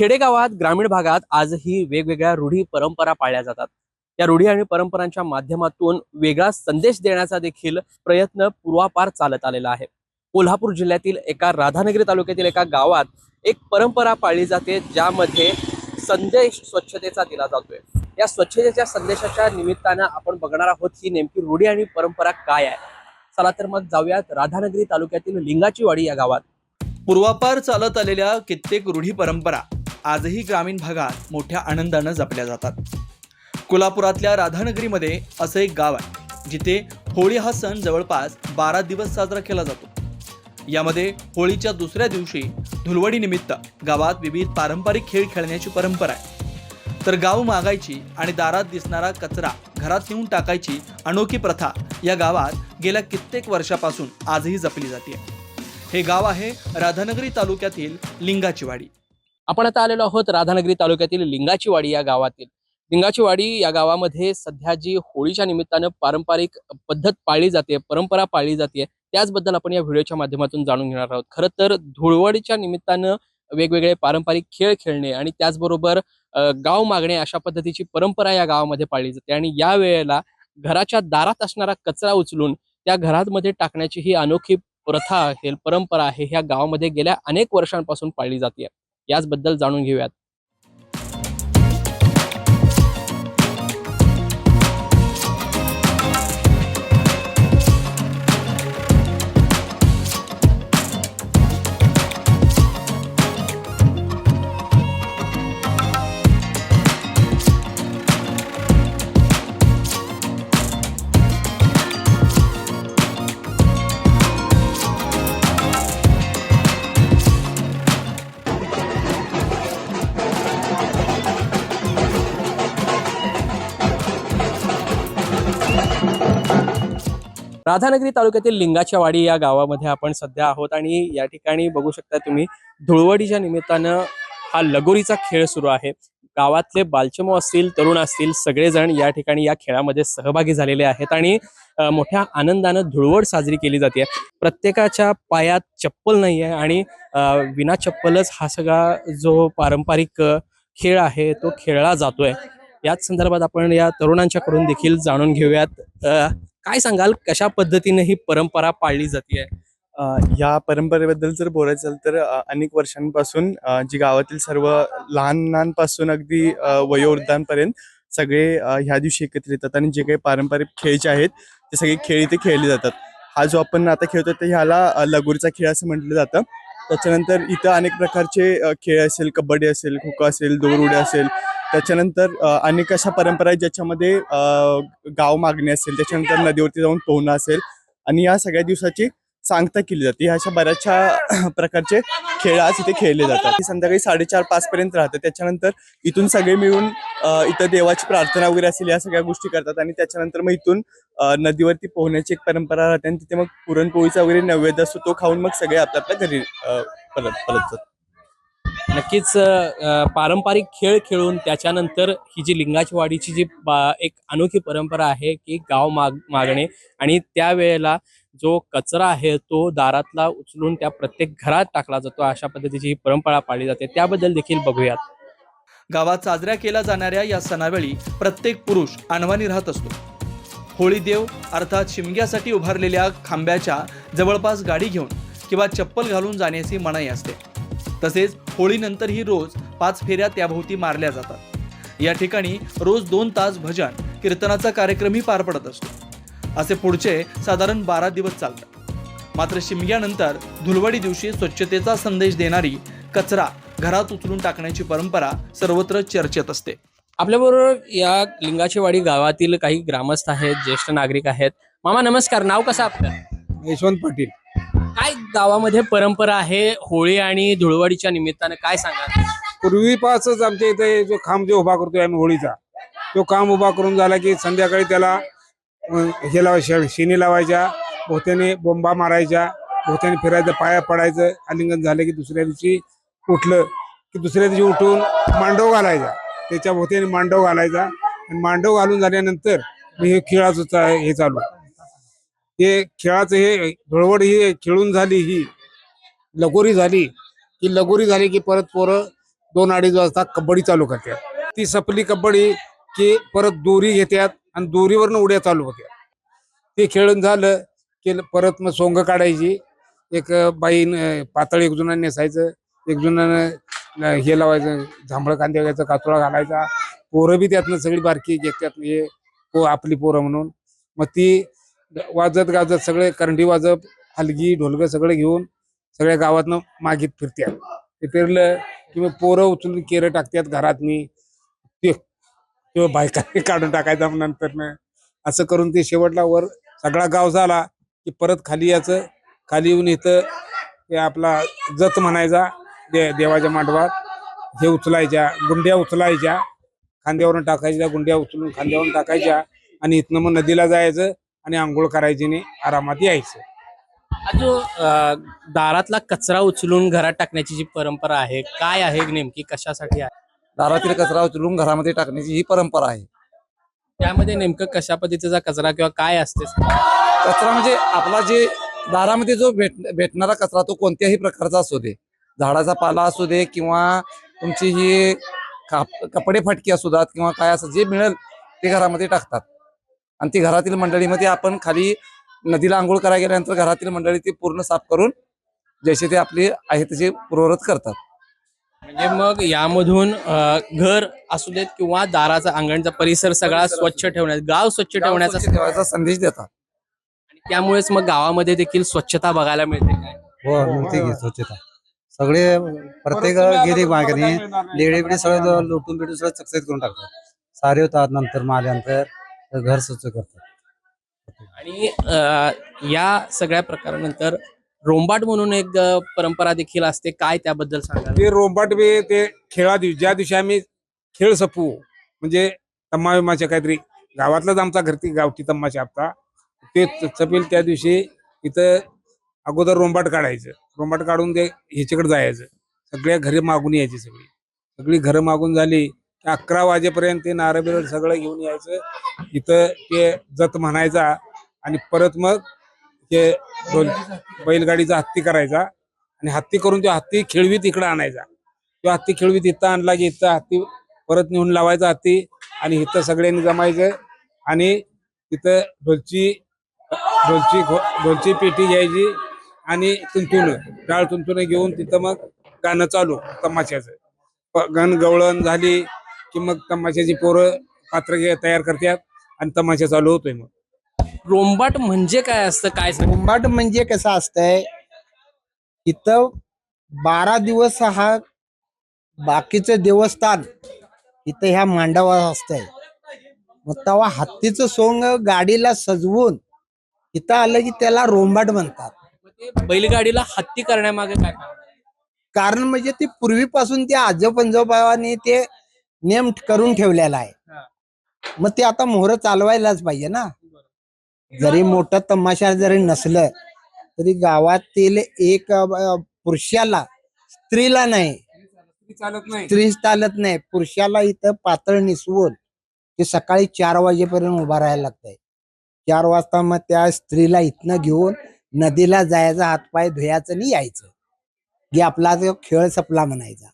खेडेगावात ग्रामीण भागात आजही वेगवेगळ्या रूढी परंपरा पाळल्या जातात. या रूढी आणि परंपरांच्या माध्यमातून वेगळा संदेश देण्याचा देखील प्रयत्न पूर्वापार चालत आलेला आहे. कोल्हापूर जिल्ह्यातील एका राधानगरी तालुक्यातील एका गावात एक परंपरा पाळली जाते ज्यामध्ये संदेश स्वच्छतेचा दिला जातोय. या स्वच्छतेच्या संदेशाच्या निमित्तानं आपण बघणार आहोत ही नेमकी रूढी आणि परंपरा काय आहे. चला तर मग जाऊयात राधानगरी तालुक्यातील लिंगाची वाडी या गावात. पूर्वापार चालत आलेल्या कित्येक रूढी परंपरा आजही ग्रामीण भागात मोठ्या आनंदानं जपल्या जातात. कोल्हापुरातल्या राधानगरीमध्ये असं एक गाव आहे जिथे होळी हा सण जवळपास बारा दिवस साजरा केला जातो. यामध्ये होळीच्या दुसऱ्या दिवशी धुलवडीनिमित्त गावात विविध पारंपरिक खेळ खेळण्याची परंपरा आहे. तर गाव मागायची आणि दारात दिसणारा कचरा घरात नेऊन टाकायची अनोखी प्रथा या गावात गेल्या कित्येक वर्षापासून आजही जपली जाते. हे गाव आहे राधानगरी तालुक्यातील लिंगाचीवाडी. आपण आता आलेलो आहोत राधानगरी तालुक्यातील लिंगाचीवाडी या गावातील. लिंगाचीवाडी या गावामध्ये सध्या जी होळीच्या निमित्तानं पारंपरिक पद्धत पाळली जाते परंपरा पाळली जाते त्याचबद्दल आपण या व्हिडिओच्या माध्यमातून जाणून घेणार आहोत. खरं तर धुळवडीच्या निमित्तानं वेगवेगळे पारंपरिक खेळ खेळणे आणि त्याचबरोबर गाव मागणे अशा पद्धतीची परंपरा या गावामध्ये पाळली जाते आणि या वेळेला घराच्या दारात असणारा कचरा उचलून त्या घरामध्ये टाकण्याची ही अनोखी प्रथा आहे परंपरा आहे ह्या गावामध्ये गेल्या अनेक वर्षांपासून पाळली जाते. याचबद्दल जाणून घेऊयात. राधानगरी तालुक्यातील लिंगाच्या वाडी या गावामध्ये आपण सध्या आहोत आणि या ठिकाणी बघू शकता तुम्ही धुळवडीच्या निमित्तानं हा लगोरीचा खेळ सुरू आहे. गावातले बालचमो असतील तरुण असतील सगळेजण या ठिकाणी या खेळामध्ये सहभागी झालेले आहेत आणि मोठ्या आनंदानं धुळवड साजरी केली जाते. प्रत्येकाच्या पायात चप्पल नाही आहे आणि विना चप्पलच हा सगळा जो पारंपरिक खेळ आहे तो खेळला जातोय. याच संदर्भात आपण या तरुणांच्याकडून देखील जाणून घेऊयात. काय सांगाल कशा पद्धतीने ही परंपरा पाळली जाते या परंपरेबद्दल जर बोलायचं झालं तर अनेक वर्षांपासून जी गावातील सर्व लहानांपासून अगदी वयोवृद्धांपर्यंत सगळे ह्या दिवशी एकत्र येतात आणि जे काही पारंपरिक खेळ जे आहेत ते सगळे खेळ इथे खेळले जातात. हा जो आपण आता खेळतो तर ह्याला लगोरीचा खेळ असं म्हटलं जातं. त्याच्यानंतर इथं अनेक प्रकारचे खेळ असेल कबड्डी असेल खो खो असेल दोरउड्या असेल त्याच्यानंतर अनेक अशा परंपरा आहेत ज्याच्यामध्ये गाव मागणी असेल त्याच्यानंतर नदीवरती जाऊन पोहणं असेल आणि या सगळ्या दिवसाची सांगता केली जाते. ह्या अशा बऱ्याचशा प्रकारचे खेळ आज इथे खेळले जातात. संध्याकाळी साडेचार पाच पर्यंत राहतात. त्याच्यानंतर इथून सगळे मिळून इथं देवाची प्रार्थना वगैरे असेल या सगळ्या गोष्टी करतात आणि त्याच्यानंतर मग इथून नदीवरती पोहण्याची एक परंपरा राहते आणि तिथे मग पुरणपोळीचा वगैरे नैवेद्य असतो तो खाऊन मग सगळे आपल्या आपल्या घरी परत परत जातात. नक्कीच पारंपरिक खेळ खेळून त्याच्यानंतर ही जी लिंगाचवाडीची जी बा- एक अनोखी परंपरा आहे की गाव माग मागणे आणि त्यावेळेला जो कचरा आहे तो दारातला उचलून त्या प्रत्येक घरात टाकला जातो अशा पद्धतीची ही परंपरा पाळली जाते. त्याबद्दल देखील बघूयात. गावात साजऱ्या केल्या जाणाऱ्या या सणावेळी प्रत्येक पुरुष अनवाणी राहत असतो. होळी देव अर्थात शिमग्यासाठी उभारलेल्या खांब्याच्या जवळपास गाडी घेऊन किंवा चप्पल घालून जाण्याची मनाई असते. तसेच होळीनंतर ही रोज पाच फेऱ्या त्याभोवती मारल्या जातात. या ठिकाणी रोज दोन तास भजन कीर्तनाचा कार्यक्रमही पार पडत असतो. असे पुढचे साधारण बारा दिवस चालतात. मात्र शिमग्यानंतर धुलवडी दिवशी स्वच्छतेचा संदेश देणारी कचरा घरात उचलून टाकण्याची परंपरा सर्वत्र चर्चेत असते. आपल्याबरोबर या लिंगाची वाडी गावातील काही ग्रामस्थ आहेत ज्येष्ठ नागरिक आहेत. मामा नमस्कार. नाव कसं आपलं? यशवंत पाटील. काय गावामध्ये परंपरा आहे होळी आणि धुळवडीच्या निमित्तानं? काय सांगा पूर्वीपासच आमच्या इथे जो खांब जो उभा करतोय आम्ही होळीचा तो खांब उभा करून झाला की संध्याकाळी त्याला अं, हे लावायच्या शे- शेणी लावायच्या भोवत्याने बोंबा मारायच्या भोवत्याने फिरायचं पाया पडायचं आलिंगन झालं की दुसऱ्या दिवशी उठलं की दुसऱ्या दिवशी उठून मांडव घालायचा. त्याच्या भोवत्याने मांडव घालायचा. आणि मांडव घालून झाल्यानंतर मग हे खेळाचं चा- हे चालू. हे खेळाचं हे धुळवड ही खेळून झाली ही लगोरी झाली की लगोरी झाली की परत पोरं दोन अडीच वाजता कबड्डी चालू करतात. ती सपली कबड्डी की परत दोरी घेतात आणि दोरीवरनं उड्या चालू होत्या ते खेळून झालं की परत मग सोंग काढायची. एक बाईन पातळ एक जुना नेसायचं एक जुनानं हे लावायचं जांभळं कांदे घ्यायचं कातोळा घालायचा. पोरं बी त्यातनं सगळी बारकी घेतात हे आपली पोरं म्हणून. मग ती वाजत गाजत सगळे करंडी वाजत हलगी ढोलकं सगळे घेऊन सगळ्या गावातनं मागीत फिरत्यात. ते फिरलं की मग पोरं उचलून केरं टाकतात घरातनी. किंवा बायकांनी काढून टाकायचा नंतर असं करून ते शेवटला वर सगळा गाव झाला की परत खाली याचं खाली येऊन इथं ते आपला जत म्हणायचा दे देवाच्या मांडवात. हे उचलायच्या गुंड्या उचलायच्या. खांद्यावरून टाकायच्या गुंड्या उचलून खांद्यावरून टाकायच्या. आणि इथनं मग नदीला जायचं. आणि आंघोळ करायची आणि आरामात यायचं. जो दारातला कचरा उचलून घरात टाकण्याची जी परंपरा आहे काय आहे नेमकी? कशासाठी आहे? दारातील कचरा उचलून घरामध्ये टाकण्याची ही परंपरा आहे. त्यामध्ये नेमकं कशा पद्धतीचा कचरा किंवा काय असते? कचरा म्हणजे आपला जे दारामध्ये जो भेट भेटणारा कचरा तो कोणत्याही प्रकारचा असू दे. झाडाचा पाला असू दे किंवा तुमची ही काप- कपडे फटकी असू द्यात किंवा काय असं जे मिळेल ते घरामध्ये टाकतात. आणि ती घरातील मंडळीमध्ये आपण खाली नदीला आंघोळ करायला गेल्यानंतर घरातील मंडळी ती पूर्ण साफ करून जसे ते आपले आहे तसे पूर्वरत करतात. म्हणजे मग यामधून घर असू देत किंवा दाराचा अंगणचा परिसर सगळा परिसर स्वच्छ ठेवण्याचा गाव स्वच्छ ठेवण्याचा ठेवायचा संदेश देतात. आणि त्यामुळेच मग गावामध्ये देखील स्वच्छता बघायला मिळते काय? हो मिळते की स्वच्छता. सगळे प्रत्येक गिरी मागणी लेडे बिडे सगळं लुटून बिटून सगळं चकचकीत करून टाकतात. सारे होतात नंतर मग आल्यानंतर घर स्वच्छ करतात. आणि अ, या सगळ्या प्रकारानंतर रोंबाट म्हणून एक अ, परंपरा देखील असते. काय त्याबद्दल सांगा ते रोंबाट बी ते खेळा दिवशी ज्या दिवशी आम्ही खेळ सपवू म्हणजे तम्मा विमाच्या काहीतरी गावातलाच आमचा घरती गावठी तम्माशा आपता ते सपेल त्या दिवशी इथं अगोदर रोंबाट काढायचं. रोंबाट काढून ते ह्याच्याकडे जायचं. सगळ्या घरी मागून यायची सगळी. सगळी घरं मागून झाली अकरा वाजेपर्यंत ते नारळ बिरळ सगळं घेऊन यायचं. इथं ते जत म्हणायचा आणि परत मग ते बैलगाडीचा हत्ती करायचा आणि हत्ती करून तो हत्ती खेळवीत इकडं आणायचा. तो हत्ती खेळवीत इथं आणला की इथं हत्ती परत नेऊन लावायचा हत्ती आणि इथं सगळ्यांनी जमायचं आणि तिथं ढोलची ढोलची ढोलची पेटी घ्यायची आणि तुंतुन डाळ तुंतुन घेऊन तिथं मग गाणं चालू तमाशाचं. गण गवळण झाली की मग तमाशाची पोरं पात्र तयार करतात आणि तमाशा चालू होतोय मग. रोंबाट म्हणजे काय असतं? काय कुंभाट म्हणजे कसं असतंय इथं बारा दिवस हा बाकीचं देवस्थान इथं ह्या मांडावर असतंय. मग तेव्हा हत्तीचं सोंग गाडीला सजवून इथं आलं की त्याला रोंबाट म्हणतात. बैलगाडीला हत्ती करण्यामागे काय? कारण? कारण म्हणजे ते पूर्वीपासून ते आजोपंजोबाने ते नेम करून ठेवलेला आहे. मग ते आता मोहर चालवायलाच पाहिजे ना. जरी मोठं तमाशा जरी नसलं तरी गावातील एक पुरुषाला स्त्रीला नाही. नाही. स्त्री चालत नाही. पुरुषाला इथं पातळ निसवून ते सकाळी चार वाजेपर्यंत उभा राहायला लागतंय. चार वाजता मग त्या स्त्रीला इथनं घेऊन नदीला जायचं हातपाय धुयाचं आणि यायचं. हे आपला जो खेळ सपला म्हणायचा.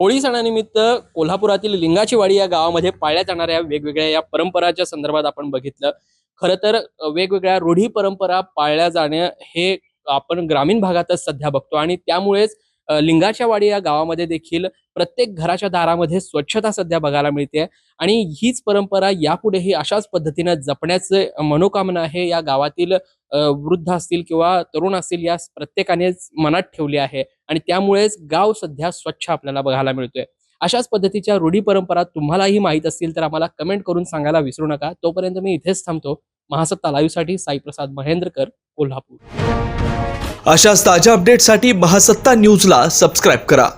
होळी सणानिमित्त कोल्हापुरातील लिंगाचीवाडी या गावामध्ये पाळल्या जाणाऱ्या वेगवेगळ्या या परंपराच्या संदर्भात आपण बघितलं. खरं तर वेगवेगळ्या रूढी परंपरा पाळल्या जाणं हे आपण ग्रामीण भागातच सध्या बघतो आणि त्यामुळेच लिंगाच्यावाडी लिंगाच्या वाडी या गावामध्ये देखील प्रत्येक घराच्या दारामध्ये स्वच्छता सध्या बघायला मिळते आणि हीच परंपरा यापुढेही अशाच पद्धतीनं जपण्याचे मनोकामना आहे या गावातील वृद्ध असतील किंवा तरुण असतील या प्रत्येकानेच मनात ठेवली आहे. आणि त्यामुळेच गाव सध्या स्वच्छ आपल्याला बघायला मिळतोय. अशाच पद्धतीच्या रूढी परंपरा तुम्हालाही माहीत असतील तर आम्हाला कमेंट करून सांगायला विसरू नका. तोपर्यंत मी इथेच थांबतो. महासत्ता लाईव्हसाठी साईप्रसाद महेंद्रकर कोल्हापूर. अशाच ताज्या अपडेटसाठी महासत्ता न्यूजला सबस्क्राईब करा.